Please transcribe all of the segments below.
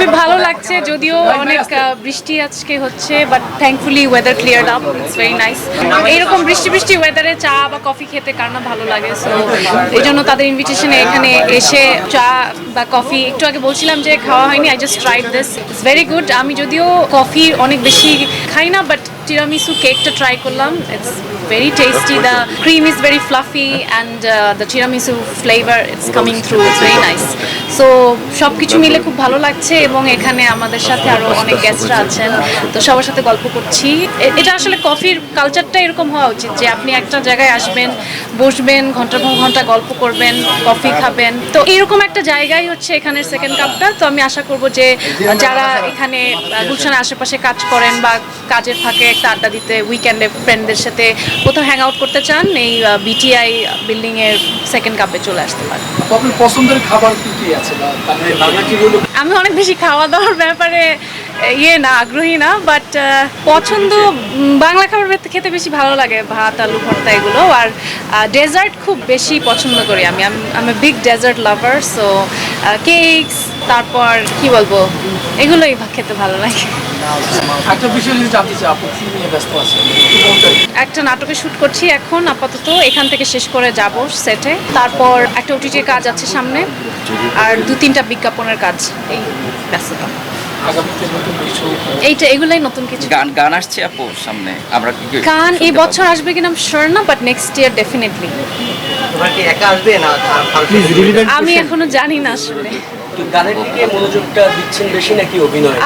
খুবই ভালো লাগছে, যদিও অনেক বৃষ্টি আজকে হচ্ছে but thankfully weather clear up it's very nice এইরকম বৃষ্টি বৃষ্টি ওয়েদারে চা বা কফি খেতে কার না ভালো লাগে সো এই জন্য তাদের ইনভিটেশনে এখানে এসে চা বা কফি একটু আগে বলছিলাম যে খাওয়া হয়নি I just tried this it's very good আমি যদিও কফি অনেক বেশি খাই না বাট টিরামিসু কেকটা ট্রাই করলাম। It's very tasty the cream is very fluffy and the tiramisu flavour it's coming through it's very nice so সব কিছু মিলে খুব ভালো লাগছে এবং এখানে আমাদের সাথে আরও অনেক গেস্টরা আছেন। তো সবার সাথে গল্প করছি। এটা আসলে কফির কালচারটা এরকম হওয়া উচিত যে আপনি একটা জায়গায় আসবেন, বসবেন ঘণ্টার পর ঘণ্টা গল্প করবেন কফি খাবেন। তো এরকম একটা জায়গায় হচ্ছে এখানের সেকেন্ড কাপটা তো আমি আশা করব যে, যারা এখানে গুলশানের আশেপাশে কাজ করেন বা কাজের ফাঁকে একটা আড্ডা দিতে উইকেন্ডে ফ্রেন্ডদের সাথে কোথাও হ্যাং আউট করতে চান এই বিটিআই বিল্ডিং এর সেকেন্ড কাপে চলে আসতে পারেন। আপনার পছন্দের খাবার কি কি আছে? আমি অনেক বেশি খাওয়া দাওয়ার ব্যাপারে ইয়ে না আগ্রহী না বাট পছন্দ বাংলা খাবার খেতে বেশি ভালো লাগে ভাত আলু ভর্তা এগুলো আর ডেজার্ট খুব বেশি পছন্দ করি আমি। আমি big dessert lover so cakes তারপর কি বলব? এগুলোই খেতে ভালো লাগে। একটা বিষয় জানতে চাই আপনি কি নিয়ে ব্যস্ত আছেন? একটা নাটকে শুট করছি এখন আপাতত। এখান থেকে শেষ করে যাব সেটে। তারপর একটা ওটিটির কাজ আছে সামনে আর দু তিনটা বিজ্ঞাপনের কাজ এই ব্যস্ততা। আগামীতে নতুন কিছু এইটা এগুলাই নতুন কিছু। গান গান আসছে আপু সামনে। আমরা গান এই বছর আসবে কিনা শিওর না বাট নেক্সট ইয়ার ডেফিনেটলি তোমরা কি একা আসবে না আমি এখনও জানি না আসলে। গানের দিকে মনোযোগটা দিচ্ছেন বেশি নাকি অভিনয়?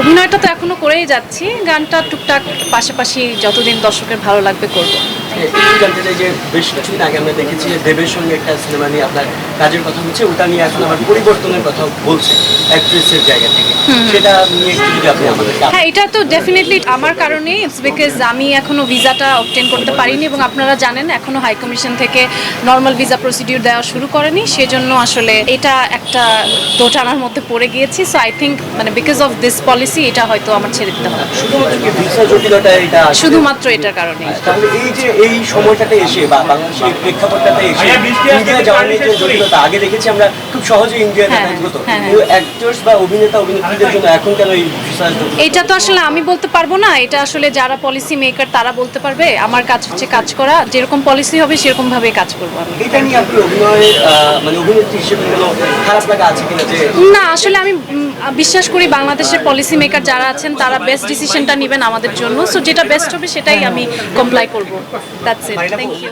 অভিনয়টা তো এখনও করেই যাচ্ছি। গানটা টুকটাক পাশাপাশি যতদিন দর্শকের ভালো লাগবে করব। একটু জানতে চাই যে বেশ কিছুদিন আগে আমরা দেখেছি যে দেবের সঙ্গে একটা সিনেমা নিয়ে আপনার কাজের কথা হচ্ছে ওটা নিয়ে এখন আবার পরিবর্তনের কথা বলছে অ্যাক্ট্রেসের জায়গা থেকে। সেটা নিয়ে একটু যদি আপনি আমাদেরকে হ্যাঁ এটা তো ডেফিনেটলি আমার কারণে ইটস বিকজ আমি এখনও ভিসাটা অবটেন করতে পারিনি এবং আপনারা জানেন এখনও হাই কমিশন থেকে নর্মাল ভিসা প্রসিডিউর দেওয়া শুরু করেনি সেজন্য আসলে এটা একটা দোটানার মধ্যে পড়ে গিয়েছি সো আই থিঙ্ক মানে বিকজ অফ দিস পলিসি এটা হয়তো আমার ছেড়ে দিতে হবে। শুধুমাত্র এটার কারণে এই যে এই সময়টাতে এসে বা বাংলাদেশের প্রেক্ষাপটটাতে এসে ইন্ডিয়া জার্নি যে জটিলতা আগে দেখেছি আমরা খুব সহজে ইন্ডিয়া হ্যাঁ, দেখা হতো হ্যাঁ, হ্যাঁ। কিন্তু অ্যাক্টর্স বা অভিনেতা অভিনেত্রীদের জন্য এখন কেন এই এটা তো আসলে আমি বলতে পারব না এটা আসলে যারা পলিসি মেকার তারা বলতে পারবে আমার কাজ হচ্ছে কাজ করা যেরকম পলিসি হবে সেরকম ভাবে কাজ করব আমি। মানে না আসলে আমি বিশ্বাস করি বাংলাদেশের পলিসি মেকার যারা আছেন তারা বেস্ট ডিসিশনটা নেবেন আমাদের জন্য। সো যেটা বেস্ট হবে সেটাই আমি কমপ্লাই করব। That's it thank you